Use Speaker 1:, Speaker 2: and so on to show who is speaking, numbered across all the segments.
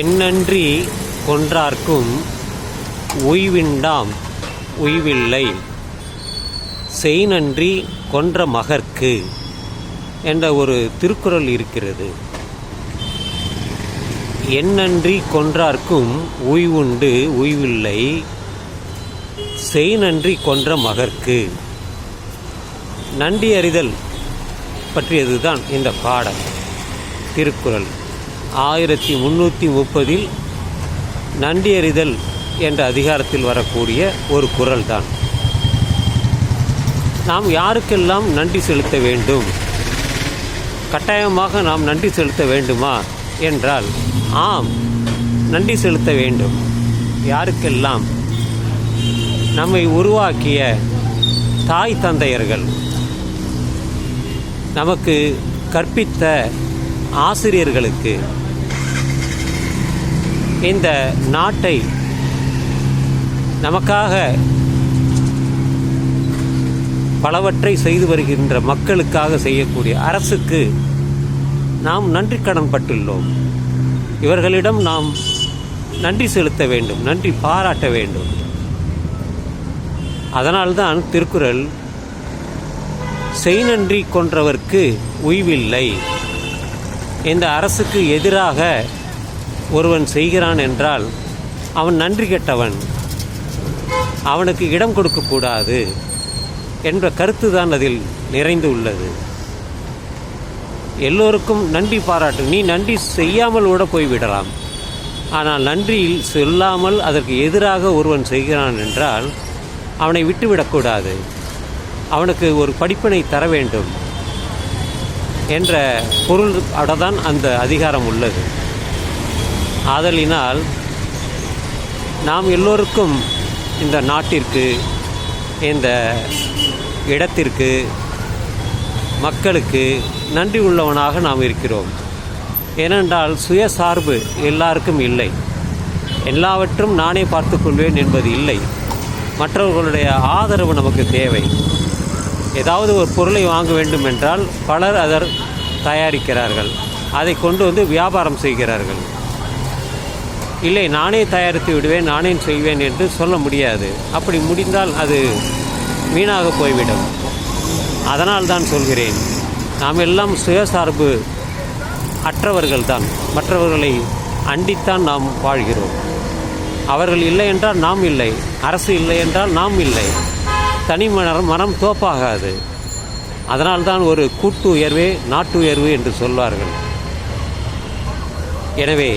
Speaker 1: என்னன்றி கொன்றார்க்கும் உய்விண்டாம் உய்வில்லை செய்நன்றி கொன்ற மகர்க்கு என்ற ஒரு திருக்குறள் இருக்கிறது என்னன்றி கொன்றார்க்கும் உய்வுண்டு உய்வில்லை நன்றி கொன்ற மகர்க்கு நன்றி அறிதல் பற்றியதுதான் இந்த பாடல் திருக்குறள் ஆயிரத்தி முந்நூற்றி முப்பதில் நண்டியறிதல் என்ற அதிகாரத்தில் வரக்கூடிய ஒரு குரல் தான் நாம் யாருக்கெல்லாம் நன்றி செலுத்த வேண்டும் கட்டாயமாக நாம் நன்றி செலுத்த வேண்டுமா என்றால் ஆம் நன்றி செலுத்த வேண்டும் யாருக்கெல்லாம் நம்மை உருவாக்கிய தாய் தந்தையர்கள் நமக்கு கற்பித்த ஆசிரியர்களுக்கு இந்த நாட்டை நமக்காக பலவற்றை செய்து வருகின்ற மக்களுக்காக செய்யக்கூடிய அரசுக்கு நாம் நன்றி கடன் பட்டுள்ளோம் இவர்களிடம் நாம் நன்றி செலுத்த வேண்டும் நன்றி பாராட்ட வேண்டும் அதனால்தான் திருக்குறள் செய் நன்றி கொன்றவர்க்கு உய்வில்லை இந்த அரசுக்கு எதிராக ஒருவன் செய்கிறான் என்றால் அவன் நன்றி கெட்டவன் அவனுக்கு இடம் கொடுக்கக்கூடாது என்ற கருத்து தான் அதில் நிறைந்து உள்ளது எல்லோருக்கும் நன்றி பாராட்டு நீ நன்றி செய்யாமல் கூட போய்விடலாம் ஆனால் நன்றியில் சொல்லாமல் அதற்கு எதிராக ஒருவன் செய்கிறான் என்றால் அவனை விட்டுவிடக்கூடாது அவனுக்கு ஒரு படிப்பினை தர வேண்டும் என்ற பொருள் அடதான் அந்த அதிகாரம் உள்ளது ஆதலினால் நாம் எல்லோருக்கும் இந்த நாட்டிற்கு இந்த இடத்திற்கு மக்களுக்கு நன்றி உள்ளவனாக நாம் இருக்கிறோம் ஏனென்றால் சுயசார்பு எல்லாருக்கும் இல்லை எல்லாவற்றும் நானே பார்த்துக்கொள்வேன் என்பது இல்லை மற்றவர்களுடைய ஆதரவு நமக்கு தேவை ஏதாவது ஒரு பொருளை வாங்க வேண்டும் என்றால் பலர் அதர் தயாரிக்கிறார்கள் அதை கொண்டு வந்து வியாபாரம் செய்கிறார்கள் இல்லை நானே தயாரித்து விடுவேன் நானே செய்வேன் என்று சொல்ல முடியாது அப்படி முடிந்தால் அது வீணாக போய்விடும் அதனால் தான் சொல்கிறேன் நாம் எல்லாம் சுயசார்பு அற்றவர்கள் தான் மற்றவர்களை அண்டித்தான் நாம் வாழ்கிறோம் அவர்கள் இல்லை என்றால் நாம் இல்லை அரசு இல்லை என்றால் நாம் இல்லை தனி மரம் மரம் தோப்பாகாது அதனால்தான் ஒரு கூட்டு உயர்வு நாட்டு உயர்வு என்று சொல்வார்கள் எனவே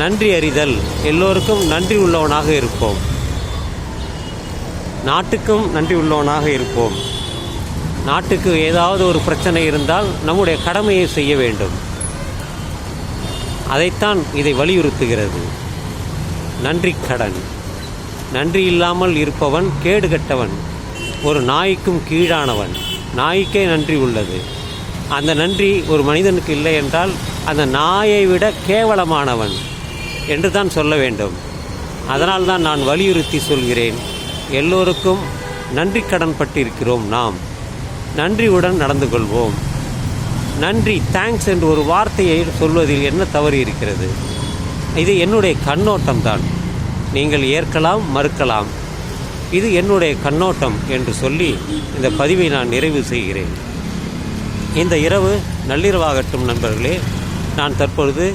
Speaker 1: நன்றி அறிதல் எல்லோருக்கும் நன்றி உள்ளவனாக இருப்போம் நாட்டுக்கும் நன்றி உள்ளவனாக இருப்போம் நாட்டுக்கு ஏதாவது ஒரு பிரச்சனை இருந்தால் நம்முடைய கடமையை செய்ய வேண்டும் அதைத்தான் இதை வலியுறுத்துகிறது நன்றி கடன் நன்றி இல்லாமல் இருப்பவன் கேடு கெட்டவன் ஒரு நாய்க்கும் கீழானவன் நாய்க்கே நன்றி உள்ளது அந்த நன்றி ஒரு மனிதனுக்கு இல்லை என்றால் அந்த நாயை விட கேவலமானவன் என்று தான் சொல்ல வேண்டும் அதனால் தான் நான் வலியுறுத்தி சொல்கிறேன் எல்லோருக்கும் நன்றி கடன் பட்டிருக்கிறோம் நாம் நன்றியுடன் நடந்து கொள்வோம் நன்றி தேங்க்ஸ் என்று ஒரு வார்த்தையை சொல்வதில் என்ன தவறு இருக்கிறது இது என்னுடைய கண்ணோட்டம்தான் நீங்கள் ஏற்கலாம் மறுக்கலாம் இது என்னுடைய கண்ணோட்டம் என்று சொல்லி இந்த பதிவை நான் நிறைவு செய்கிறேன் இந்த இரவு நள்ளிரவாகட்டும் நண்பர்களே நான் தற்பொழுது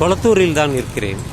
Speaker 1: கொளத்தூரில் தான் இருக்கிறேன்